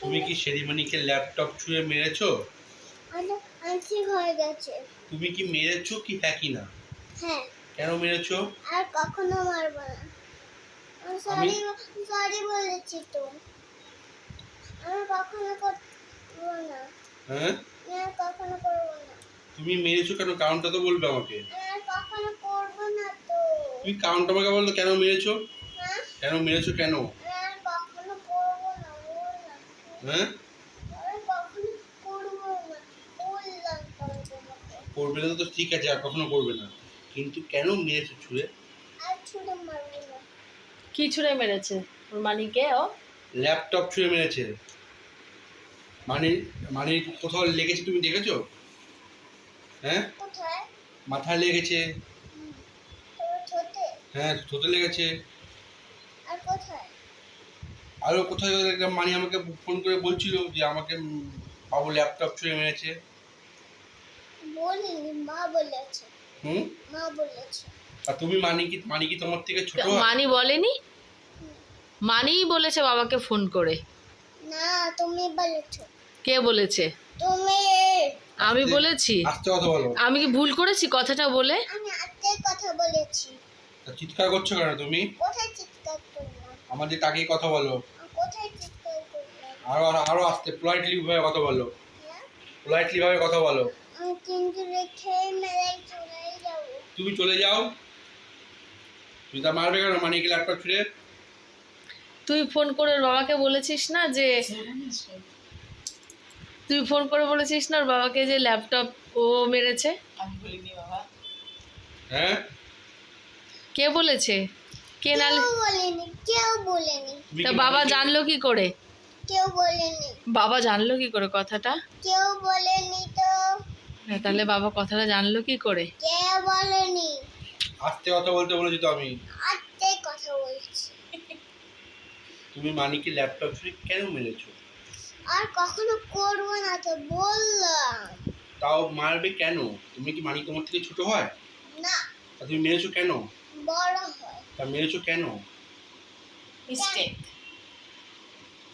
তুমি কি সেরিমনিকে ল্যাপটপ ছুঁয়ে মেরেছো? আচ্ছা আনসি হয়ে গেছে। তুমি কি মেরেছো কি হ্যাকি না? হ্যাঁ। কেন মেরেছো? আর কখনো মারবো না। সরি সরি বলেছি তো। আমি কখনো করব না। হ্যাঁ? আমি কখনো করব না। তুমি মেরেছো কেন? কারণটা তো বলবে আমাকে। আমি কখনো করব না তো। তুমি কারণটা আমাকে বলতো কেন মেরেছো? হ্যাঁ? কেন মেরেছো কেন আমি আর কখনো করব না বল না হ্যাঁ? করব না তো ঠিক আছে আর কখনো করবে না। কিন্তু কেন মেরেছো ছুঁড়ে? কি ছুঁড়ে মেরেছে? ওর মানিকে ও? ল্যাপটপ ছুঁড়ে মেরেছে। মানে মানে কোথাও লেগেছে তুমি দেখেছ? হ্যাঁ? মাথায় লেগেছে। ঠোঁটে? হ্যাঁ থোতে লেগেছে। আরও কোথায় একটা মানি আমাকে ফোন করে বলছিল যে আমাকে বাবু ল্যাপটপ ছুঁড়ে মেরেছে। বলিনি মা বলেছে। হুম? মা বলেছে। আর তুমি মানি কি মানি কি তোমার থেকে ছোট? মানি বলেনি? মানিই বলেছে বাবাকে ফোন করে। না তুমি বলেছ। কে বলেছে? তুমি। আমি বলেছি। আস্তে কথা বলো। আমি কি ভুল করেছি কথাটা বলে? আমি আজকে কথা বলেছি। চিৎকার করছ কেন তুমি? কোথায় চিৎকার করলাম আমাদের তাকেই কথা বলো করলাম আরও আরও আস্তে পোলাইটলি ভাবে কথা বলো হ্যাঁ? পোলাইটলি ভাবে কথা বলো কিন্তু রেখে মেলায় চলে যাব। তুমি চলে যাও। তুমি তা মারবে কেন? মানিকে ল্যাপটপ ছুঁড়ে? তুই ফোন করে বাবাকে বলেছিস না যে তুই ফোন করে বলেছিস না ওর বাবাকে যে ল্যাপটপ ও মেরেছে? আমি বলিনি বাবা। হ্যাঁ? কে বলেছে? কে নালে কেউ বলেনি কেউ বলেনি। তুমি তা বাবা জানলো কি করে? কেউ বলেনি। বাবা জানলো কি করে কথাটা? কেউ বলেনি তো। তাহলে বাবা কথাটা জানলো কি করে? কেউ বলেনি। আস্তে কথা বলতে বলেছি তো আমি। আজকে কথা বলছি। তুমি মানিকে ল্যাপটপ ছুঁড়ে কেন মেরেছো? আর কখনো করব না তো বললাম। তাও মারবে কেন? তুমি কি মানি তোমার থেকে ছোট হয়? না। তুমি মেরেছো কেন? বড় হয়। তা মেরেছো কেন? মিস্টেক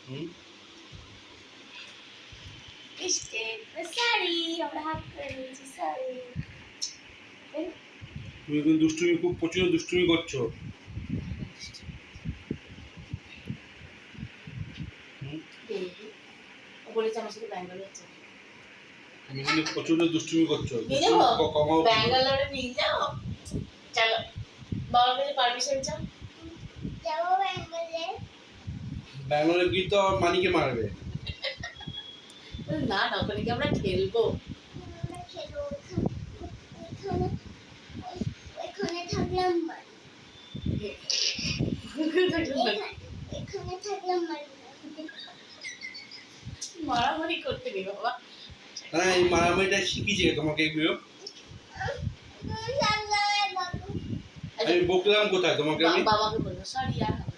হুম? তুমি কিন্তু দুষ্টুমি খুব প্রচুর দুষ্টুমি করছ। তুমি কিন্তু প্রচুর দুষ্টুমি করছ। কমাও ব্যাঙ্গালোরে নিয়ে যাও। চলো। বাবার কাছে পারমিশন চাও যাব ব্যাঙ্গালে ব্যাঙ্গালোরে গিয়ে তো আমার মানিকে মারবে। না না ওখানে কি আমরা খেলব। আমরা খেলব। ওইখানে ওইখানে থাকলাম এখানে- এখানে থাকলাম মারামারি করতে নেই বাবা। না এই মারামারিটা শিখিয়েছে তোমাকে এগুলো তুমি থাকলে বাবু আমি বকলাম কোথায় তোমাকে আমি বাবাকে বলব সরি আর হবে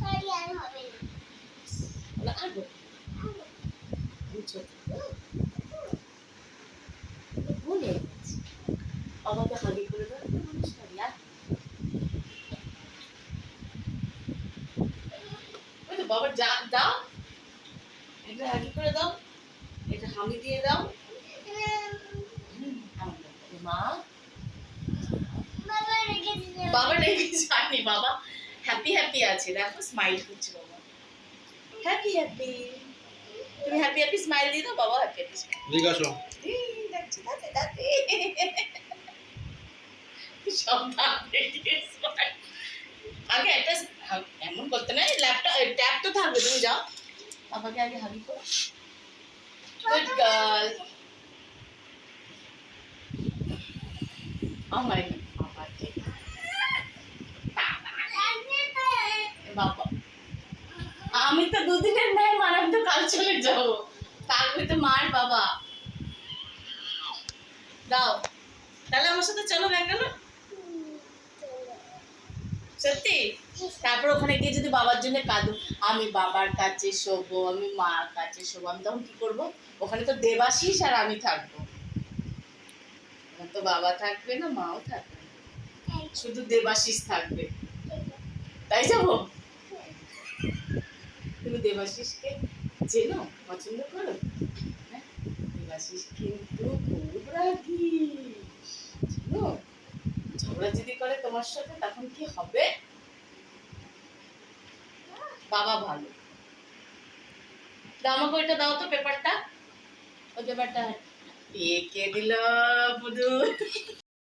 সরি আর হবে না আর? ভুলে। হাগি করে দাও সরি আর ওই তো বাবা যা দাও এটা হাগি করে দাও এটা হামি দিয়ে দাও মা বাবা রেখে দিলে বাবা। বাবা হ্যাপি হ্যাপি আছে। দেখো স্মাইল করছে বাবা। হ্যাপি হ্যাপি তুমি হ্যাপি হ্যাপি স্মাইল দিয়ে দাও বাবা হ্যাপি হ্যাপি ঠিক আছে আগে একটা এমন করতে নাই ল্যাপটপ ট্যাব তো থাকবে তুমি যাও। বাবাকে আগে হাবি করো। গুড গার্ল আমার বাবাকে বাবা আমি তো দুদিনের মেয়ে মার আমি তো কাল চলে যাব তো মার বাবা। দাও। তাহলে আমার সাথে চলো ব্যাঙ্গালোর সত্যি? তারপর ওখানে গিয়ে যদি বাবার জন্য কাঁদো আমি বাবার কাছে শোবো আমি মার কাছে শোবো আমি তখন কি করব? ওখানে তো দেবাশিস আর আমি থাকব। তো বাবা থাকবে না মাও থাকবে শুধু দেবাশিস থাকবে। তাই যাব? তুমি দেবাশিসকে চেনো? পছন্দ করো? হ্যাঁ? দেবাশিস কিন্তু খুব রাগি। চেনো? ঝগড়া যদি করে তোমার সাথে, তখন কি হবে? বাবা ভালো। দাও দাও তো পেপারটা। ওই পেপারটা কে দিল বুধু